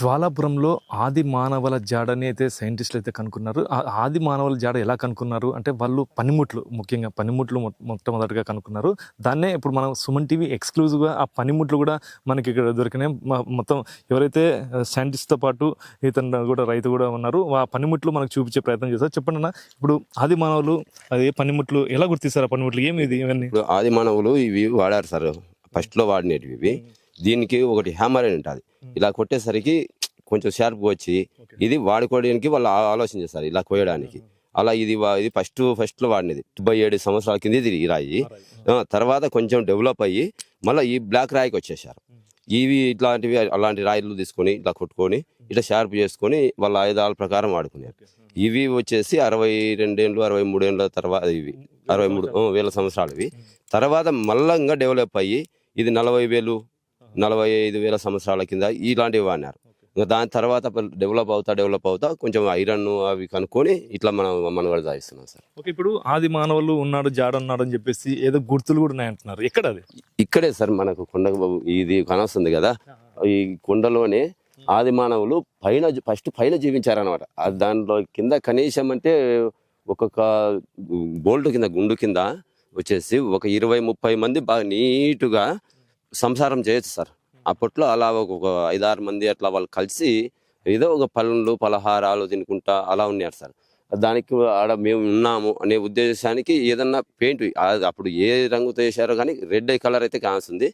జ్వాలాపురంలో ఆది మానవుల జాడని అయితే సైంటిస్టులు అయితే కనుక్కున్నారు. ఆది మానవుల జాడ ఎలా కనుక్కున్నారు? అంటే వాళ్ళు పనిముట్లు ముఖ్యంగా పనిముట్లు మొట్టమొదటిగా కనుక్కున్నారు. దాన్నే ఇప్పుడు మనం సుమన్ టీవీ ఎక్స్క్లూజివ్గా ఆ పనిముట్లు కూడా మనకి ఇక్కడ దొరికినాయి. మొత్తం ఎవరైతే సైంటిస్ట్తో పాటు ఇతను కూడా రైతు కూడా ఉన్నారు ఆ పనిముట్లు మనకు చూపించే ప్రయత్నం చేస్తారు చెప్పండి అన్న ఇప్పుడు ఆది మానవులు అది పనిముట్లు ఎలా గుర్తిస్తారు ఆ పనిముట్లు? ఏమి ఇది ఇవన్నీ? ఆది మానవులు ఇవి వాడారు సార్. ఫస్ట్లో వాడినవి ఇవి. దీనికి ఒకటి హ్యామర్ అని ఉంటుంది. ఇలా కొట్టేసరికి కొంచెం షార్ప్ వచ్చి ఇది వాడుకోవడానికి వాళ్ళు ఆలోచన చేస్తారు ఇలా కోయడానికి అలా ఇది ఇది ఫస్ట్ ఫస్ట్లో వాడినది. డెబ్బై ఏడు సంవత్సరాల కింద ఇది రాయి. తర్వాత కొంచెం డెవలప్ అయ్యి మళ్ళీ ఈ బ్లాక్ రాయికి వచ్చేసారు. ఇవి ఇట్లాంటివి అలాంటి రాయిలు తీసుకొని ఇట్లా కొట్టుకొని ఇట్లా షార్ప్ చేసుకొని వాళ్ళ ఆయుధాల ప్రకారం వాడుకున్నారు ఇవి వచ్చేసి అరవై రెండేళ్ళు అరవై మూడేళ్ళ తర్వాత ఇవి. అరవై మూడు వేల సంవత్సరాలు ఇవి. తర్వాత మళ్ళా ఇంకా డెవలప్ అయ్యి ఇది నలభై వేలు నలభై ఐదు వేల సంవత్సరాల కింద ఇలాంటివి వాడినారు. ఇంకా దాని తర్వాత డెవలప్ అవుతా డెవలప్ అవుతా కొంచెం ఐరన్ అవి కనుక్కొని ఇట్లా మనం మనుగడ సాగిస్తున్నాం సార్. ఓకే ఇప్పుడు ఆది మానవులు ఉన్నాడు జాడ ఉన్నాడు అని చెప్పేసి ఏదో గుర్తులు కూడా ఉన్నాయంటున్నారు. ఎక్కడ అది? ఇక్కడే సార్ మనకు కొండ ఇది కనొస్తుంది కదా. ఈ కొండలోనే ఆది మానవులు పైన ఫస్ట్ పైన జీవించారనమాట దాంట్లో కింద కనీసం అంటే ఒక్కొక్క బోల్ట్ కింద గుండు కింద వచ్చేసి ఒక ఇరవై ముప్పై మంది బాగా నీటుగా సంసారం చేయొచ్చు సార్. అప్పట్లో అలా ఒక ఐదారు మంది అట్లా వాళ్ళు కలిసి ఏదో ఒక పళ్ళు పలహారాలు తినుకుంటా అలా ఉన్నారు సార్. దానికి ఆడ మేము ఉన్నాము అనే ఉద్దేశానికి ఏదన్నా పెయింట్ అప్పుడు ఏ రంగుతో వేసారో కానీ రెడ్ కలర్ అయితే కాస్తుంది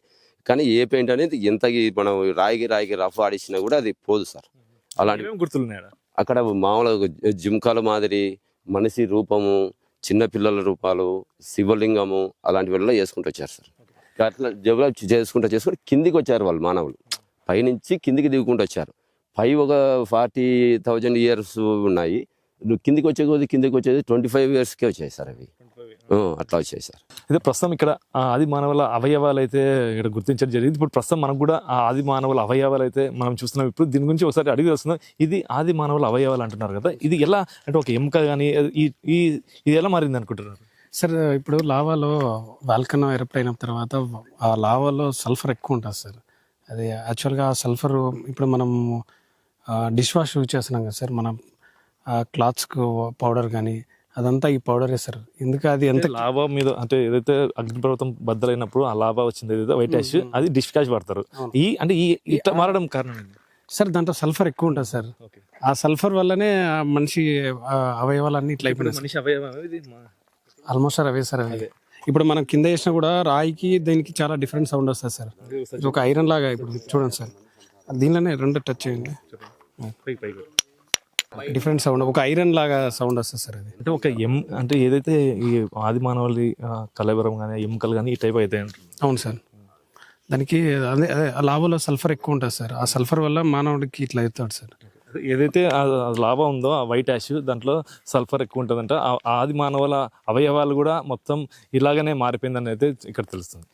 కానీ ఏ పెయింట్ అనేది ఎంత మనం రాయికి రాయికి రఫ్ ఆడిచ్చినా కూడా అది పోదు సార్. అలాంటి గుర్తులు ఉన్నాయి అక్కడ మామూలుగా జింకాల మాదిరి మనిషి రూపము చిన్న పిల్లల రూపాలు శివలింగము అలాంటివన్నీ వేసుకుంటూ వచ్చారు సార్. అట్లా డెవలప్ చేసుకుంటూ చేసుకుంటూ కిందికి వచ్చారు వాళ్ళు మానవులు. పైనుంచి కిందికి దిగుకుంటూ వచ్చారు. పై ఒక ఫార్టీ థౌజండ్ ఇయర్స్ ఉన్నాయి. నువ్వు కిందికి వచ్చే కొద్ది కిందికి వచ్చేది ట్వంటీ ఫైవ్ ఇయర్స్కే వచ్చాయి సార్ అవి. అట్లా వచ్చాయి సార్. అయితే ప్రస్తుతం ఇక్కడ ఆ ఆది మానవుల అవయవాలు అయితే ఇక్కడ గుర్తించడం జరిగింది. ఇప్పుడు ప్రస్తుతం మనకు కూడా ఆ ఆది మానవుల అవయవాలు అయితే మనం చూస్తున్నాం. ఇప్పుడు దీని గురించి ఒకసారి అడిగి వస్తున్నాం ఇది ఆది మానవుల అవయవాలు అంటున్నారు కదా. ఇది ఎలా అంటే ఒక ఎముక కానీ ఈ ఈ ఇది ఎలా మారింది అనుకుంటున్నారు? సార్ ఇప్పుడు లావాలో వాల్కనో ఎరప్ట్ అయిన తర్వాత ఆ లావాలో సల్ఫర్ ఎక్కువ ఉంటుంది సార్ అది యాక్చువల్గా ఆ సల్ఫర్ ఇప్పుడు మనం డిష్ వాష్ యూజ్ చేస్తున్నాం కదా సార్ మనం క్లాత్స్కి పౌడర్ కానీ అదంతా ఈ పౌడరే సార్ ఎందుకు అది ఎంత లావా మీద అంటే ఏదైతే అగ్నిపర్వతం బద్దలైనప్పుడు ఆ లావా వచ్చింది ఏదైతే వైట్ యాష్ అది డిష్ క్యాష్ పడతారు. ఈ అంటే ఈ ఇట్లా మారడం కారణం? సార్ దాంట్లో సల్ఫర్ ఎక్కువ ఉంటుంది సార్. ఆ సల్ఫర్ వల్లనే ఆ మనిషి అవయవాలన్నీ ఇట్లా అయిపోయినాయి మనిషి అవయవం ఇది మా- ఆల్మోస్ట్ అవే సార్ అవి. ఇప్పుడు మనం కింద వేసినా కూడా రాయికి దీనికి చాలా డిఫరెంట్ సౌండ్ వస్తుంది సార్. ఇది ఒక ఐరన్ లాగా ఇప్పుడు చూడండి సార్. దీనిలోనే రెండు టచ్ చేయండి. డిఫరెంట్ సౌండ్ ఒక ఐరన్ లాగా సౌండ్ వస్తుంది సార్ అది. అంటే ఒక ఎం అంటే ఏదైతే ఈ ఆది మానవులి ఆ, కలవరం కానీ ఎముకలు కానీ ఈ టైప్ అయితే అవును సార్. దానికి అదే అదే ఆ లాభంలో సల్ఫర్ ఎక్కువ ఉంటుంది సార్. ఆ సల్ఫర్ వల్ల మానవుడికి ఇట్లా అవుతాడు సార్. ఏదైతే లాభం లావా ఉందో ఆ వైట్ యాష్ దాంట్లో సల్ఫర్ ఎక్కువ ఉంటుందంట. ఆది మానవుల అవయవాలు కూడా మొత్తం ఇలాగనే మారిపోయిందని అయితే ఇక్కడ తెలుస్తుంది.